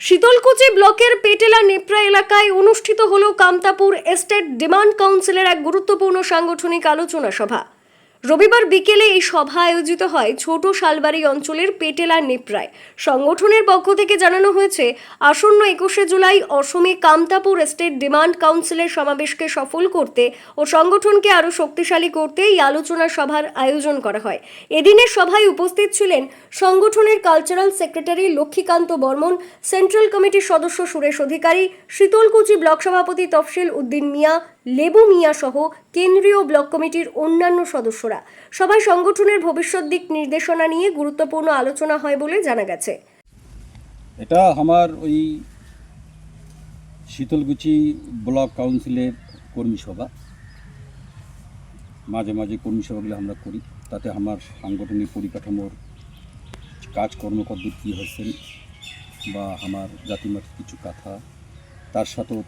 শীতলকুচি ব্লকের পেটেলা নেপ্রা এলাকায় অনুষ্ঠিত হল কামতাপুর এস্টেট ডিমান্ড কাউন্সিলের এক গুরুত্বপূর্ণ সাংগঠনিক আলোচনা সভা। রবিবার বিকেলে এই সভা আয়োজিত হয় ছোট শালবাড়ি অঞ্চলের পেটেলা নেপ্রায়। সংগঠনের পক্ষ থেকে জানানো হয়েছে, আসন্ন একুশে জুলাই অসমে কামতাপুর এস্টেট ডিমান্ড কাউন্সিলের সমাবেশকে সফল করতে ও সংগঠনকে আরও শক্তিশালী করতে এই আলোচনা সভার আয়োজন করা হয়। এদিনের সভায় উপস্থিত ছিলেন সংগঠনের cultural secretary Lakshmikanta Barman central কমিটির সদস্য সুরেশ অধিকারী, শীতলকুচি ব্লক সভাপতি তফসিল উদ্দিন মিয়া লেবু মিয়া সহ কেন্দ্রীয় ব্লক কমিটির অন্যান্য সদস্যরা। সবাই সংগঠনের ভবিষ্যৎ দিক নির্দেশনা নিয়ে গুরুত্বপূর্ণ আলোচনা হয় বলে জানা গেছে। এটা আমার ওই শীতলকুচি ব্লক কাউন্সিলের কর্মী সভা। মাঝে মাঝে কর্মী সভাগুলো আমরা করি। তাতে আমার সাংগঠনিক পরিকাঠামোর কাজকর্ম কদ্দূর কী হয়েছেন বা আমার জাতিমার কিছু কথা, তার সাথেও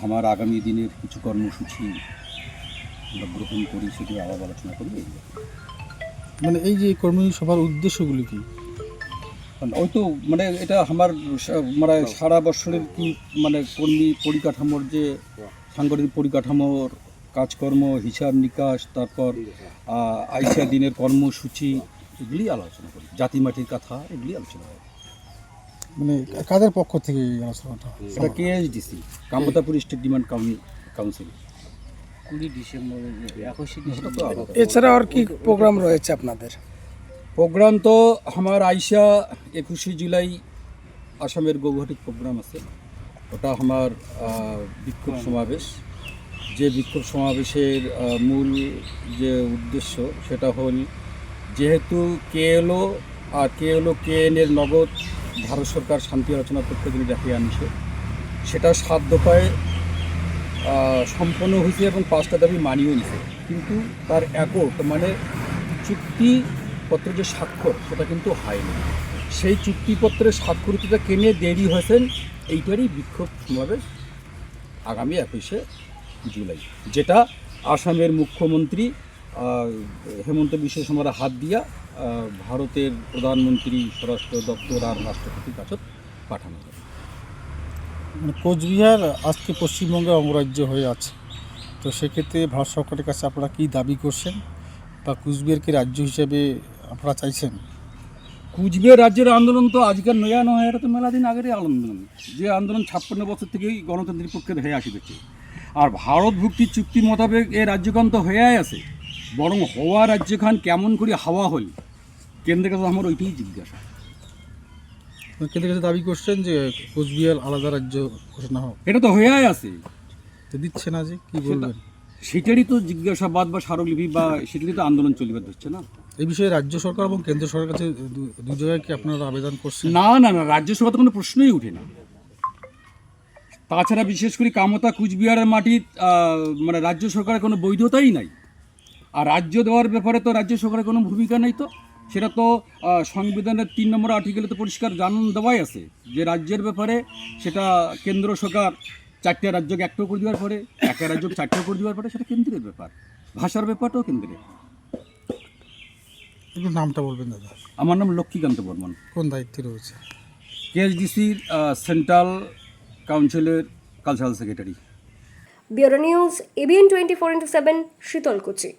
আমার আগামী দিনের কিছু কর্মসূচি আমরা গ্রহণ করি সেগুলো আলাপ আলোচনা করি মানে এই যে কর্মী সভার উদ্দেশ্যগুলি কি? ওই তো মানে এটা আমার মানে সারা বছরের কি মানে কর্মী পরিকাঠামোর যে সাংগঠনিক পরিকাঠামোর কাজকর্ম হিসাব নিকাশ তারপর আহ, আইসা দিনের কর্মসূচি এগুলি আলোচনা করি। জাতিমাটির কথা এগুলি আলোচনা হয় মানে কাদের পক্ষ থেকে এই আলোচনাটা? এটা KSDC Kamtapur state demand council কুড়ি ডিসেম্বর এছাড়া আর কি প্রোগ্রাম রয়েছে আপনাদের? প্রোগ্রাম তো আমার আইসা একুশে জুলাই আসামের গৌহাটির প্রোগ্রাম আছে। ওটা আমার বিক্ষোভ সমাবেশ। যে বিক্ষোভ সমাবেশের মূল যে উদ্দেশ্য সেটা হল যেহেতু কেএলও আর কেএলও কেএনের নগদ ভারত সরকার শান্তি আলোচনা পক্ষ থেকে ডাকে আনছে, সেটা সাত দফায় সম্পন্ন হয়েছে এবং পাঁচটা দাবি মানিয়েও নিছে। কিন্তু তার একট মানে চুক্তিপত্র যে স্বাক্ষর, সেটা কিন্তু হয়নি। সেই চুক্তিপত্রের স্বাক্ষরিতটা কেনে দেরি হয়েছেন, এইটারই বিক্ষোভ সমাবেশ আগামী একুশে জুলাই, যেটা আসামের মুখ্যমন্ত্রী হেমন্ত বিশ্ব শর্মার হাত দিয়া ভারতের প্রধানমন্ত্রী স্বরাষ্ট্র দপ্তর আর রাষ্ট্রপতির কাছে পাঠানো হবে মানে কোচবিহার আজকে পশ্চিমবঙ্গের অঙ্গরাজ্য হয়ে আছে। তো সেক্ষেত্রে ভারত সরকারের কাছে আপনারা কী দাবি করছেন? বা কুচবিহারকে রাজ্য হিসেবে আপনারা চাইছেন? কুচবিহার রাজ্যের আন্দোলন তো আজকের নয়া নয় এটা তো মেলা দিন আগেরই আন্দোলন। যে আন্দোলন ছাপ্পান্ন বছর থেকেই গণতন্ত্রের পক্ষে হয়ে আসিতেছে আর ভারত ভুক্তি চুক্তি মোতাবেক এ রাজ্যখান তো হয়ে আছে। বরং হওয়া রাজ্যখান কেমন করে হাওয়া হল কেন্দ্রের কাছে আমার ওইটাই জিজ্ঞাসা। কেন্দ্রের কাছে দাবি করছেন যে কোচবিহার আলাদা রাজ্য ঘোষণা হোক। এটা তো হয়ে আছে। তো দিচ্ছে না যে কী বলবেন? সেটারই তো জিজ্ঞাসাবাদ বা স্মারকলিপি বা সেটারই তো আন্দোলন চলিবে ধরছে না। এই বিষয়ে রাজ্য সরকার এবং কেন্দ্র সরকারের কাছে দু- জায়গায় কি আপনারা আবেদন করছেন? না না না রাজ্যসভা তো কোনো প্রশ্নই উঠে না। তাছাড়া বিশেষ করে কামতা কুচবিহারের মাটি মানে রাজ্য সরকারের কোনো বৈধতাই নাই। আর রাজ্য দেওয়ার ব্যাপারে তো রাজ্য সরকারের কোনো ভূমিকা নেই তো। সেটা তো সংবিধানের তিন নম্বর আর্টিকেলে তো পরিষ্কার জানান দেওয়াই আছে যে রাজ্যের ব্যাপারে সেটা কেন্দ্র সরকার চারটে রাজ্যকে একটাও করে দেওয়ার পরে একটা রাজ্যকে চারটেও করে দেওয়ার পরে সেটা কেন্দ্রের ব্যাপার। ভাষার ব্যাপারটাও কেন্দ্রের। একটু নামটা বলবেন দাদা। আমার নাম লক্ষ্মীকান্ত বর্মন। কোন দায়িত্বে রয়েছে? কেএসডিসির সেন্ট্রাল কাউন্সিলের cultural secretary. Bureau news ABN twenty four into seven Sitalkuchi.